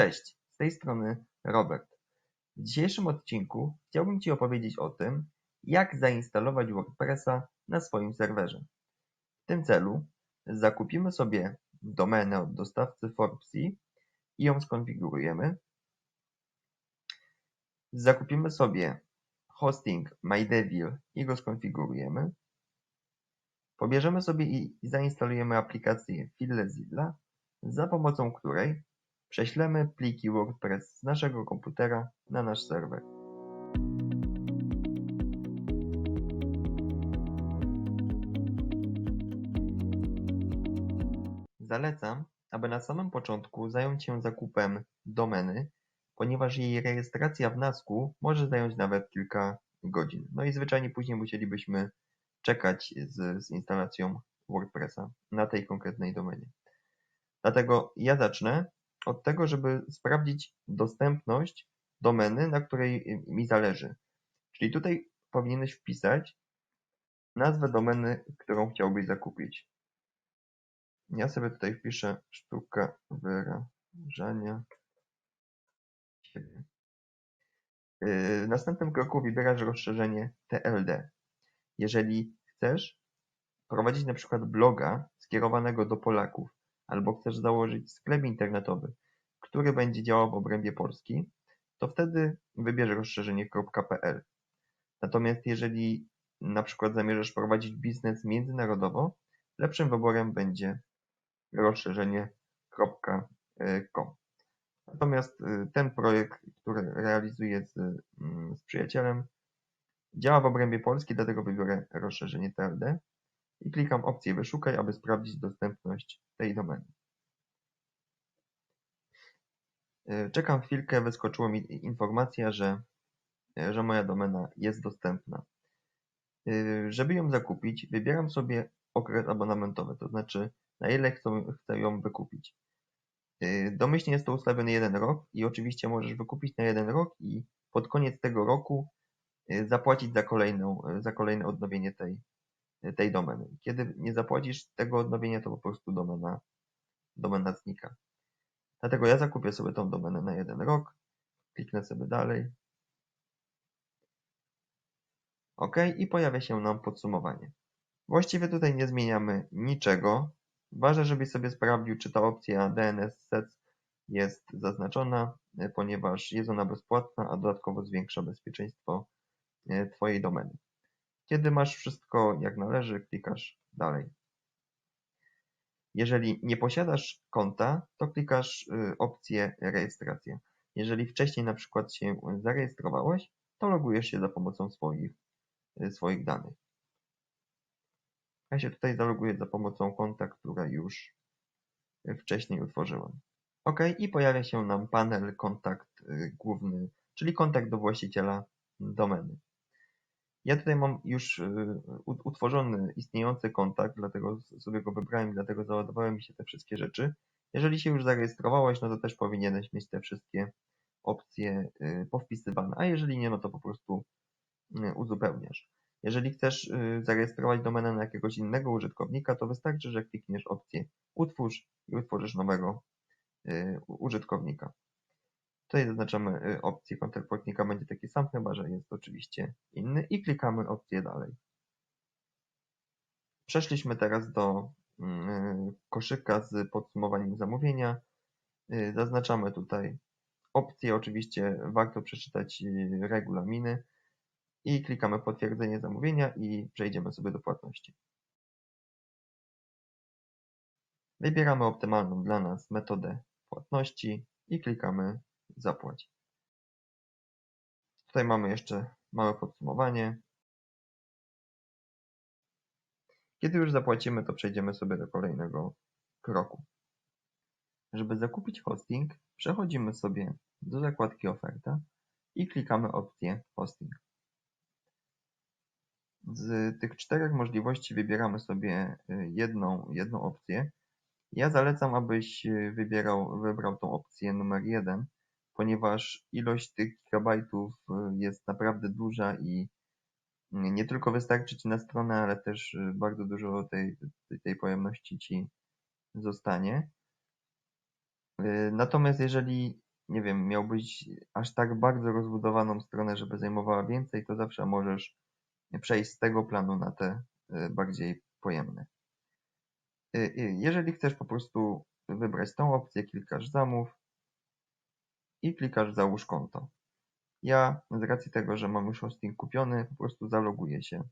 Cześć, z tej strony Robert. W dzisiejszym odcinku chciałbym Ci opowiedzieć o tym, jak zainstalować WordPressa na swoim serwerze. W tym celu zakupimy sobie domenę od dostawcy Forbesy i ją skonfigurujemy. Zakupimy sobie hosting MyDevil i go skonfigurujemy. Pobierzemy sobie i zainstalujemy aplikację FileZilla, za pomocą której prześlemy pliki WordPress z naszego komputera na nasz serwer. Zalecam, aby na samym początku zająć się zakupem domeny, ponieważ jej rejestracja w NASK-u może zająć nawet kilka godzin. No i zwyczajnie później musielibyśmy czekać z, z instalacją WordPressa na tej konkretnej domenie. Dlatego ja zacznę od tego, żeby sprawdzić dostępność domeny, na której mi zależy. Czyli tutaj powinieneś wpisać nazwę domeny, którą chciałbyś zakupić. Ja sobie tutaj wpiszę sztuka wyrażania siebie. W następnym kroku wybierasz rozszerzenie TLD. Jeżeli chcesz prowadzić na przykład bloga skierowanego do Polaków, albo chcesz założyć sklep internetowy, który będzie działał w obrębie Polski, to wtedy wybierz rozszerzenie .pl. Natomiast jeżeli na przykład zamierzasz prowadzić biznes międzynarodowo, lepszym wyborem będzie rozszerzenie .com. Natomiast y, ten projekt, który realizuję z, mm, z przyjacielem, działa w obrębie Polski, dlatego wybiorę rozszerzenie TLD i klikam opcję wyszukaj, aby sprawdzić dostępność tej domeny. E, czekam chwilkę, wyskoczyła mi informacja, że, e, że moja domena jest dostępna. E, żeby ją zakupić, wybieram sobie okres abonamentowy, to znaczy na ile chcę, chcę ją wykupić. Domyślnie jest to ustawiony jeden rok i oczywiście możesz wykupić na jeden rok i pod koniec tego roku zapłacić za, kolejną, za kolejne odnowienie tej, tej domeny. Kiedy nie zapłacisz tego odnowienia, to po prostu domena, domena znika. Dlatego ja zakupię sobie tą domenę na jeden rok, kliknę sobie dalej. OK i pojawia się nam podsumowanie. Właściwie tutaj nie zmieniamy niczego. Ważne, żebyś sobie sprawdził, czy ta opcja DNS Sets jest zaznaczona, ponieważ jest ona bezpłatna, a dodatkowo zwiększa bezpieczeństwo e, Twojej domeny. Kiedy masz wszystko jak należy, klikasz dalej. Jeżeli nie posiadasz konta, to klikasz y, opcję rejestracja. Jeżeli wcześniej na przykład się zarejestrowałeś, to logujesz się za pomocą swoich, y, swoich danych. Ja się tutaj zaloguję za pomocą konta, które już wcześniej utworzyłem. OK i pojawia się nam panel kontakt y, główny, czyli kontakt do właściciela domeny. Ja tutaj mam już y, utworzony istniejący kontakt, dlatego sobie go wybrałem i dlatego załadowały mi się te wszystkie rzeczy. Jeżeli się już zarejestrowałeś, no to też powinieneś mieć te wszystkie opcje y, powpisywane, a jeżeli nie, no to po prostu y, uzupełniasz. Jeżeli chcesz zarejestrować domenę na jakiegoś innego użytkownika, to wystarczy, że klikniesz opcję utwórz i utworzysz nowego użytkownika. Tutaj zaznaczamy y, opcję kontakt płatnika będzie taki sam, chyba że jest oczywiście inny i klikamy opcję dalej. Przeszliśmy teraz do mm, koszyka z podsumowaniem zamówienia. Y, zaznaczamy tutaj opcję, oczywiście warto przeczytać y, regulaminy i klikamy potwierdzenie zamówienia i przejdziemy sobie do płatności. Wybieramy optymalną dla nas metodę płatności i klikamy zapłać. Tutaj mamy jeszcze małe podsumowanie. Kiedy już zapłacimy, to przejdziemy sobie do kolejnego kroku. Żeby zakupić hosting, przechodzimy sobie do zakładki oferta i klikamy opcję hosting. Z tych czterech możliwości wybieramy sobie y, jedną, jedną opcję. Ja zalecam, abyś y, wybierał, wybrał tą opcję numer jeden, ponieważ ilość tych gigabajtów y, jest naprawdę duża i nie tylko wystarczy Ci na stronę, ale też y, bardzo dużo tej, tej pojemności Ci zostanie. Y, natomiast jeżeli nie wiem, miałbyś aż tak bardzo rozbudowaną stronę, żeby zajmowała więcej, to zawsze możesz przejść z tego planu na te bardziej pojemne. Jeżeli chcesz po prostu wybrać tą opcję, klikasz zamów i klikasz załóż konto. Ja z racji tego, że mam już hosting kupiony, po prostu zaloguję się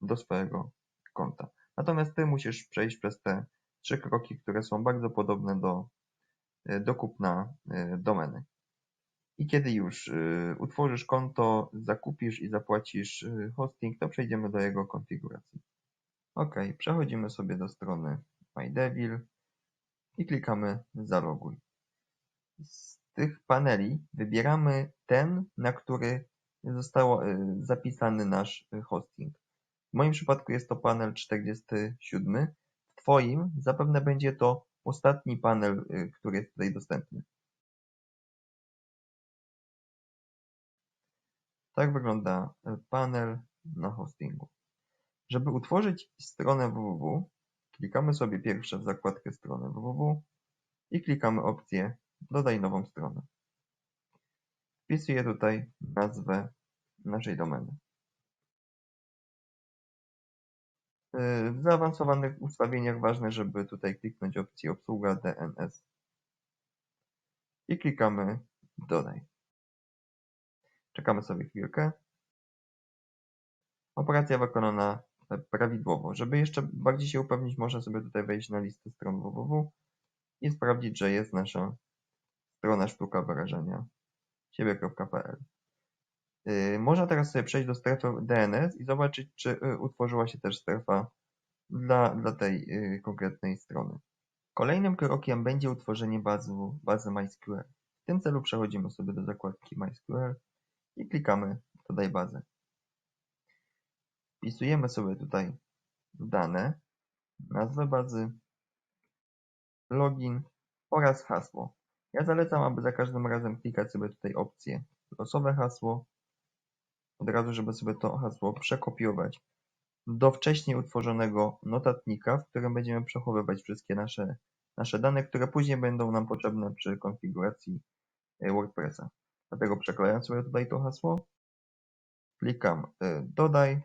do swojego konta. Natomiast ty musisz przejść przez te trzy kroki, które są bardzo podobne do, e, do kupna e, domeny. I kiedy już e, utworzysz konto, zakupisz i zapłacisz hosting, to przejdziemy do jego konfiguracji. OK, przechodzimy sobie do strony MyDevil i klikamy Zaloguj. Z tych paneli wybieramy ten, na który został zapisany nasz hosting. W moim przypadku jest to panel 47. W Twoim zapewne będzie to ostatni panel, y, który jest tutaj dostępny. Tak wygląda y, panel na hostingu. Żeby utworzyć stronę www, klikamy sobie pierwsze w zakładkę strony www i klikamy opcję Dodaj nową stronę. Wpisuję tutaj nazwę naszej domeny. W zaawansowanych ustawieniach ważne, żeby tutaj kliknąć opcję obsługa DNS i klikamy dodaj. Czekamy sobie chwilkę. Operacja wykonana prawidłowo. Żeby jeszcze bardziej się upewnić, można sobie tutaj wejść na listę stron www i sprawdzić, że jest nasza strona sztuka wyrażenia siebie.pl. Y, można teraz sobie przejść do strefy DNS i zobaczyć, czy y, utworzyła się też strefa dla, dla tej y, konkretnej strony. Kolejnym krokiem będzie utworzenie bazy, bazy MySQL. W tym celu przechodzimy sobie do zakładki MySQL i klikamy Dodaj bazę. Wpisujemy sobie tutaj dane, nazwę bazy, login oraz hasło. Ja zalecam, aby za każdym razem klikać sobie tutaj opcję losowe hasło od razu, żeby sobie to hasło przekopiować do wcześniej utworzonego notatnika, w którym będziemy przechowywać wszystkie nasze, nasze dane, które później będą nam potrzebne przy konfiguracji e, WordPressa. Dlatego przeklejam sobie tutaj to hasło, klikam e, dodaj,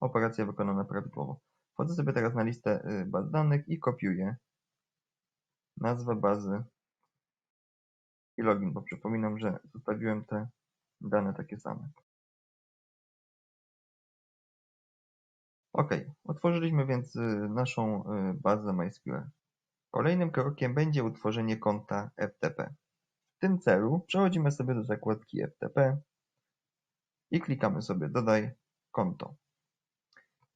operacja wykonana prawidłowo. Wchodzę sobie teraz na listę e, baz danych i kopiuję nazwę bazy i login, bo przypominam, że zostawiłem te dane takie same. OK, otworzyliśmy więc y, naszą y, bazę MySQL. Kolejnym krokiem będzie utworzenie konta FTP. W tym celu przechodzimy sobie do zakładki FTP i klikamy sobie dodaj konto.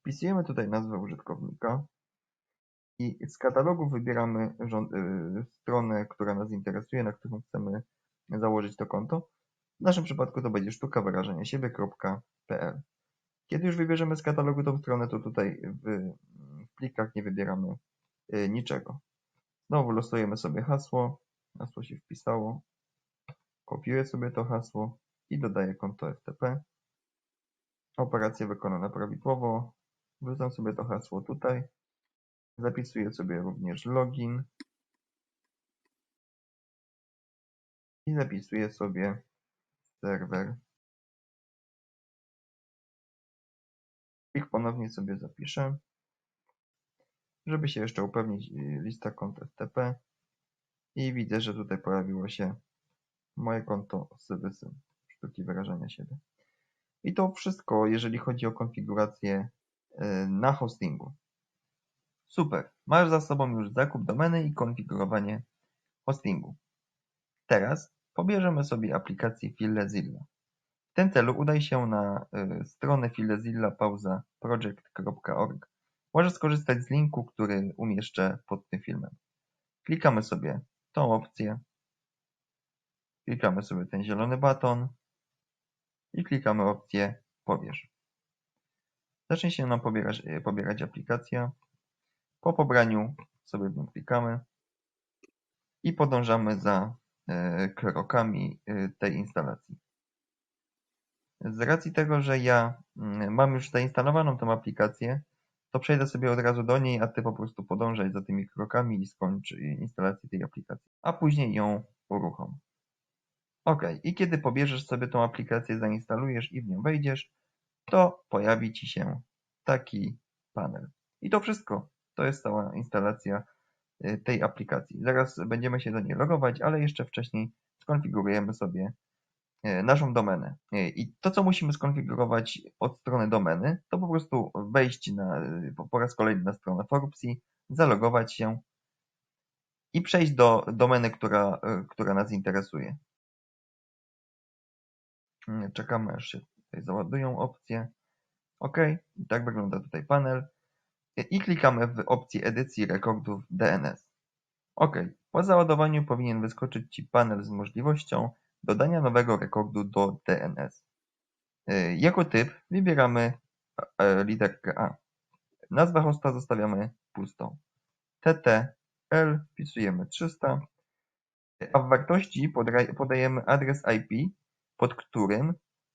Wpisujemy tutaj nazwę użytkownika i z katalogu wybieramy y, stronę, która nas interesuje, na którą chcemy założyć to konto. W naszym przypadku to będzie sztuka wyrażenia siebie.pl. Kiedy już wybierzemy z katalogu tą stronę, to tutaj w, w plikach nie wybieramy y, niczego. Znowu losujemy sobie hasło. Hasło się wpisało. Kopiuję sobie to hasło i dodaję konto FTP. Operacja wykonana prawidłowo. Wrzucam sobie to hasło tutaj. Zapisuję sobie również login. I zapisuję sobie serwer. Ich ponownie sobie zapiszę. Żeby się jeszcze upewnić, y, lista kont FTP. I widzę, że tutaj pojawiło się moje konto serwisem sztuki wyrażania siebie. I to wszystko, jeżeli chodzi o konfigurację y, na hostingu. Super, masz za sobą już zakup domeny i konfigurowanie hostingu. Teraz pobierzemy sobie aplikację FileZilla. W tym celu udaj się na y, stronę FileZilla pauza. Możesz skorzystać z linku, który umieszczę pod tym filmem. Klikamy sobie tą opcję. Klikamy sobie ten zielony baton i klikamy opcję pobierz. Zacznie się nam pobierać, pobierać aplikacja. Po pobraniu sobie w klikamy i podążamy za E, krokami e, tej instalacji. Z racji tego, że ja mm, mam już zainstalowaną tą aplikację, to przejdę sobie od razu do niej, a Ty po prostu podążaj za tymi krokami i skończ instalację tej aplikacji. A później ją uruchom. OK. I kiedy pobierzesz sobie tą aplikację, zainstalujesz i w nią wejdziesz, to pojawi Ci się taki panel. I to wszystko. To jest cała instalacja y, tej aplikacji. Zaraz będziemy się do niej logować, ale jeszcze wcześniej skonfigurujemy sobie y, naszą domenę. Y, I to, co musimy skonfigurować od strony domeny, to po prostu wejść na, po raz kolejny na stronę Forbesy, zalogować się i przejść do domeny, która, która nas interesuje. Czekamy, aż się tutaj załadują opcje. OK, i tak wygląda tutaj panel. I klikamy w opcję edycji rekordów DNS. OK, po załadowaniu powinien wyskoczyć Ci panel z możliwością dodania nowego rekordu do DNS. Y, jako typ wybieramy e, literkę A. Nazwę hosta zostawiamy pustą. TTL wpisujemy 300, a w wartości podajemy adres IP, pod którym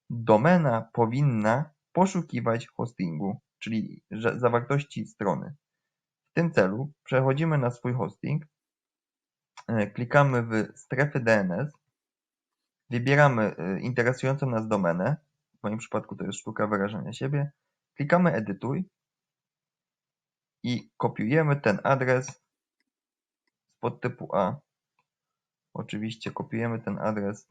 domena powinna poszukiwać hostingu, czyli zawartości strony. W tym celu przechodzimy na swój hosting, e, klikamy w strefy DNS, wybieramy e, interesującą nas domenę, w moim przypadku to jest sztuka wyrażania siebie, klikamy edytuj i kopiujemy ten adres z podtypu A. Oczywiście kopiujemy ten adres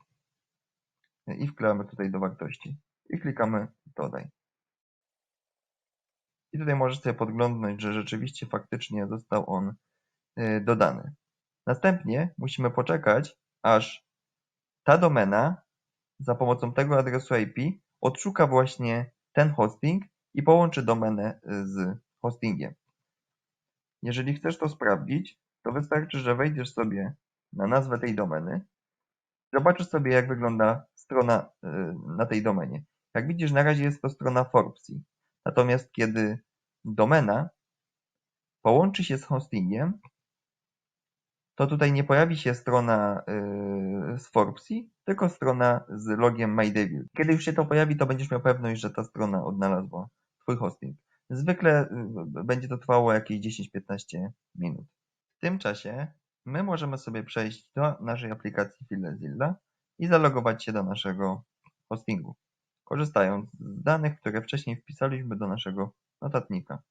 i wklejamy tutaj do wartości i klikamy dodaj. I tutaj możesz sobie podglądnąć, że rzeczywiście faktycznie został on y, dodany. Następnie musimy poczekać, aż ta domena za pomocą tego adresu IP odszuka właśnie ten hosting i połączy domenę y, z hostingiem. Jeżeli chcesz to sprawdzić, to wystarczy, że wejdziesz sobie na nazwę tej domeny, zobaczysz sobie jak wygląda strona y, na tej domenie. Jak widzisz, na razie jest to strona Forbesy. Natomiast kiedy domena połączy się z hostingiem, to tutaj nie pojawi się strona yy, z Forbesy, tylko strona z logiem MyDevil. Kiedy już się to pojawi, to będziesz miał pewność, że ta strona odnalazła Twój hosting. Zwykle yy, będzie to trwało jakieś 10-15 minut. W tym czasie my możemy sobie przejść do naszej aplikacji FileZilla i zalogować się do naszego hostingu korzystając z danych, które wcześniej wpisaliśmy do naszego notatnika.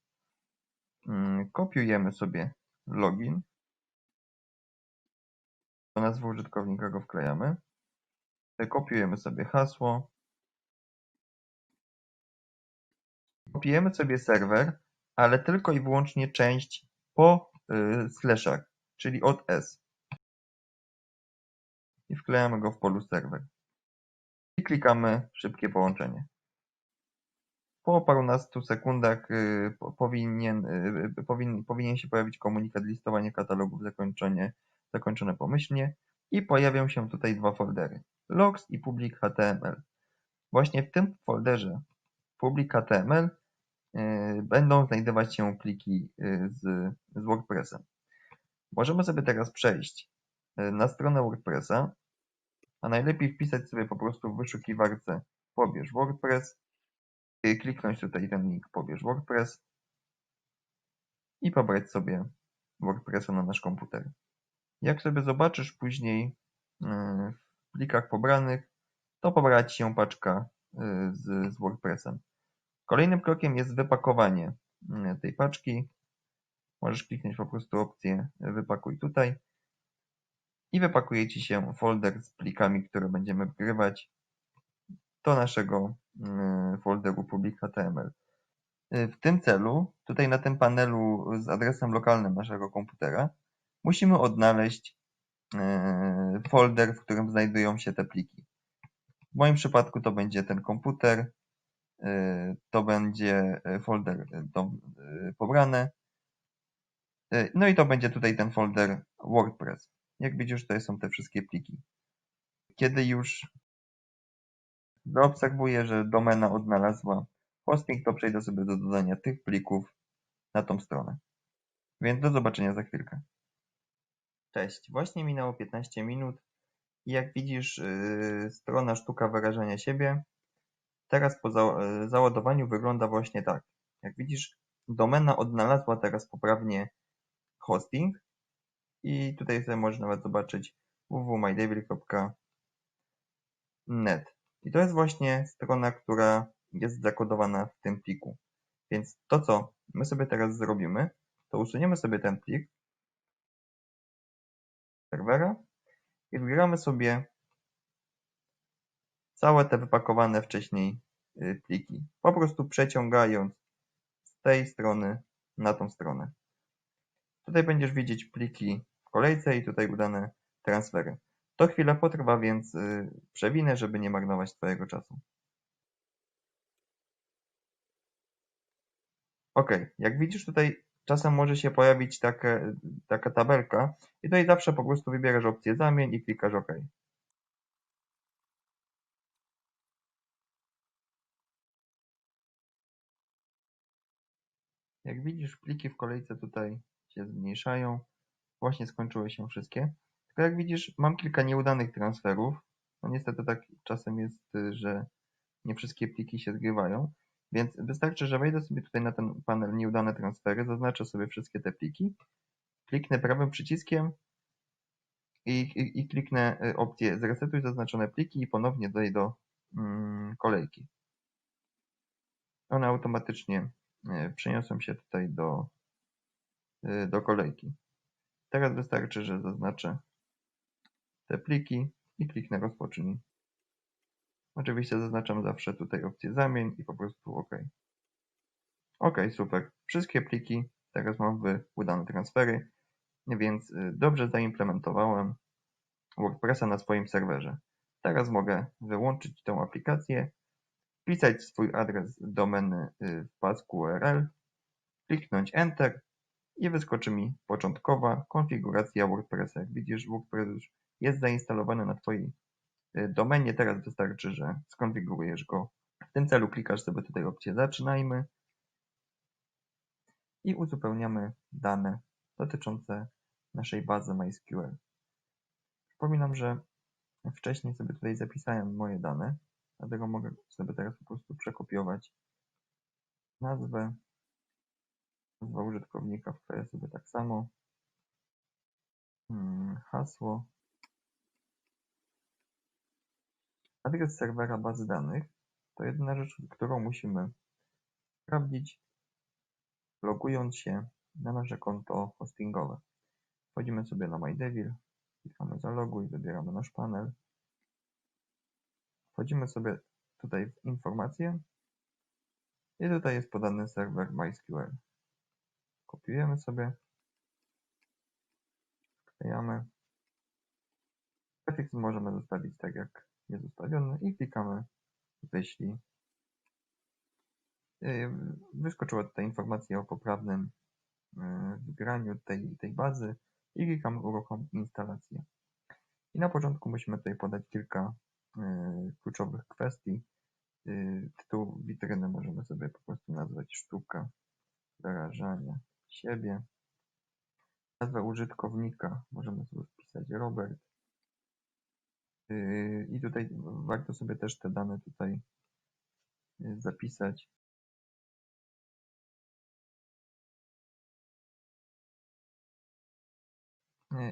Mm, kopiujemy sobie login. Do nazwy użytkownika go wklejamy. Kopiujemy sobie hasło. Kopiujemy sobie serwer, ale tylko i wyłącznie część po y, slashach, czyli od S. I wklejamy go w polu serwer i klikamy szybkie połączenie. Po parunastu sekundach y, powinien, y, powinien, powinien się pojawić komunikat listowanie katalogów zakończenie, zakończone pomyślnie i pojawią się tutaj dwa foldery logs i public HTML. Właśnie w tym folderze public HTML y, będą znajdować się pliki z, z WordPressem. Możemy sobie teraz przejść na stronę WordPressa a najlepiej wpisać sobie po prostu w wyszukiwarce pobierz WordPress, kliknąć tutaj ten link pobierz WordPress i pobrać sobie WordPressa na nasz komputer. Jak sobie zobaczysz później mm, w plikach pobranych, to pobrać się paczka y, z, z WordPressem. Kolejnym krokiem jest wypakowanie mm, tej paczki. Możesz kliknąć po prostu opcję wypakuj tutaj i wypakuje Ci się folder z plikami, które będziemy wgrywać do naszego mm, folderu public.html. Y, w tym celu, tutaj na tym panelu z adresem lokalnym naszego komputera, musimy odnaleźć y, folder, w którym znajdują się te pliki. W moim przypadku to będzie ten komputer, y, to będzie folder pobrane, no i to będzie tutaj ten folder WordPress. Jak widzisz, tutaj są te wszystkie pliki. Kiedy już zaobserwuję, że domena odnalazła hosting, to przejdę sobie do dodania tych plików na tą stronę. Więc do zobaczenia za chwilkę. Cześć, właśnie minęło 15 minut i jak widzisz yy, strona sztuka wyrażania siebie teraz po za yy, załadowaniu wygląda właśnie tak. Jak widzisz domena odnalazła teraz poprawnie hosting i tutaj sobie możesz nawet zobaczyć www.mydevil.net. I to jest właśnie strona, która jest zakodowana w tym pliku. Więc to, co my sobie teraz zrobimy, to usuniemy sobie ten plik serwera i wybieramy sobie całe te wypakowane wcześniej y, pliki. Po prostu przeciągając z tej strony na tą stronę. Tutaj będziesz widzieć pliki w kolejce i tutaj udane transfery. To chwilę potrwa, więc y, przewinę, żeby nie marnować Twojego czasu. Ok, jak widzisz tutaj czasem może się pojawić takie, taka tabelka i tutaj zawsze po prostu wybierasz opcję zamień i klikasz OK. Jak widzisz, pliki w kolejce tutaj się zmniejszają. Właśnie skończyły się wszystkie. Tylko jak widzisz, mam kilka nieudanych transferów. No niestety tak czasem jest, y, że nie wszystkie pliki się zgrywają. Więc wystarczy, że wejdę sobie tutaj na ten panel nieudane transfery, zaznaczę sobie wszystkie te pliki, kliknę prawym przyciskiem i, i, i kliknę y, opcję zresetuj zaznaczone pliki i ponownie dodaj do mm, kolejki. One automatycznie y, przeniosą się tutaj do, y, do kolejki. Teraz wystarczy, że zaznaczę te pliki i kliknę rozpocznij. Oczywiście zaznaczam zawsze tutaj opcję zamień i po prostu OK. OK, super. Wszystkie pliki teraz mam udane transfery, więc y, dobrze zaimplementowałem WordPressa na swoim serwerze. Teraz mogę wyłączyć tę aplikację, wpisać swój adres domeny y, w pasku URL, kliknąć Enter i wyskoczy mi początkowa konfiguracja WordPressa. Jak widzisz, WordPress już jest zainstalowany na Twojej Y, domenie. Teraz wystarczy, że skonfigurujesz go. W tym celu klikasz sobie tutaj opcję Zaczynajmy i uzupełniamy dane dotyczące naszej bazy MySQL. Przypominam, że wcześniej sobie tutaj zapisałem moje dane, dlatego mogę sobie teraz po prostu przekopiować nazwę, nazwa użytkownika wkleję sobie tak samo, hmm, hasło, Adres serwera bazy danych to jedyna rzecz, którą musimy sprawdzić, logując się na nasze konto hostingowe. Wchodzimy sobie na MyDevil, klikamy zaloguj, wybieramy nasz panel. Wchodzimy sobie tutaj w informacje i tutaj jest podany serwer MySQL. Kopiujemy sobie, wklejamy. Prefiks możemy zostawić tak jak jest ustawiony i klikamy wyślij. Yy, wyskoczyła tutaj informacja o poprawnym yy, wybieraniu tej, tej bazy i klikamy uruchom instalację. I na początku musimy tutaj podać kilka kluczowych kwestii. Tytuł witryny możemy sobie po prostu nazwać sztuka wyrażania siebie. Nazwę użytkownika możemy sobie wpisać Robert. Yy, I tutaj warto sobie też te dane tutaj zapisać.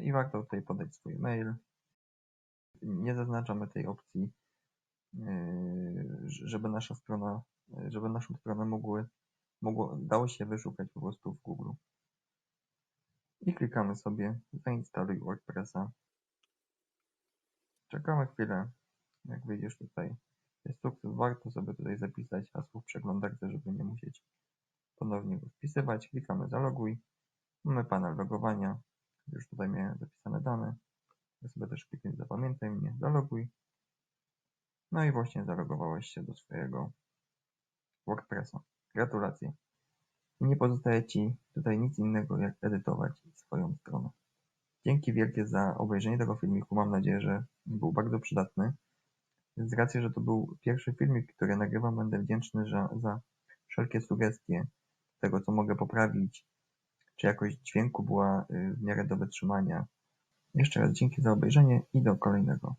I warto tutaj podać swój mail. Nie zaznaczamy tej opcji, żeby nasza strona, żeby naszą stronę mogły, mogło, dało się wyszukać po prostu w Google. I klikamy sobie zainstaluj WordPressa. Czekamy chwilę, jak wyjdziesz tutaj. Jest sukces, warto sobie tutaj zapisać hasło w przeglądarce, żeby nie musieć ponownie go wpisywać. Klikamy zaloguj. Mamy panel logowania. Już tutaj miałem zapisane dane. Też kliknę zapamiętaj mnie, zaloguj. No i właśnie zalogowałeś się do swojego WordPressa. Gratulacje. Nie pozostaje Ci tutaj nic innego, jak edytować swoją stronę. Dzięki wielkie za obejrzenie tego filmiku. Mam nadzieję, że był bardzo przydatny. Z racji, że to był pierwszy filmik, który nagrywam, będę wdzięczny za, za wszelkie sugestie tego, co mogę poprawić, czy jakość dźwięku była y, w miarę do wytrzymania. Jeszcze raz dzięki za obejrzenie i do kolejnego.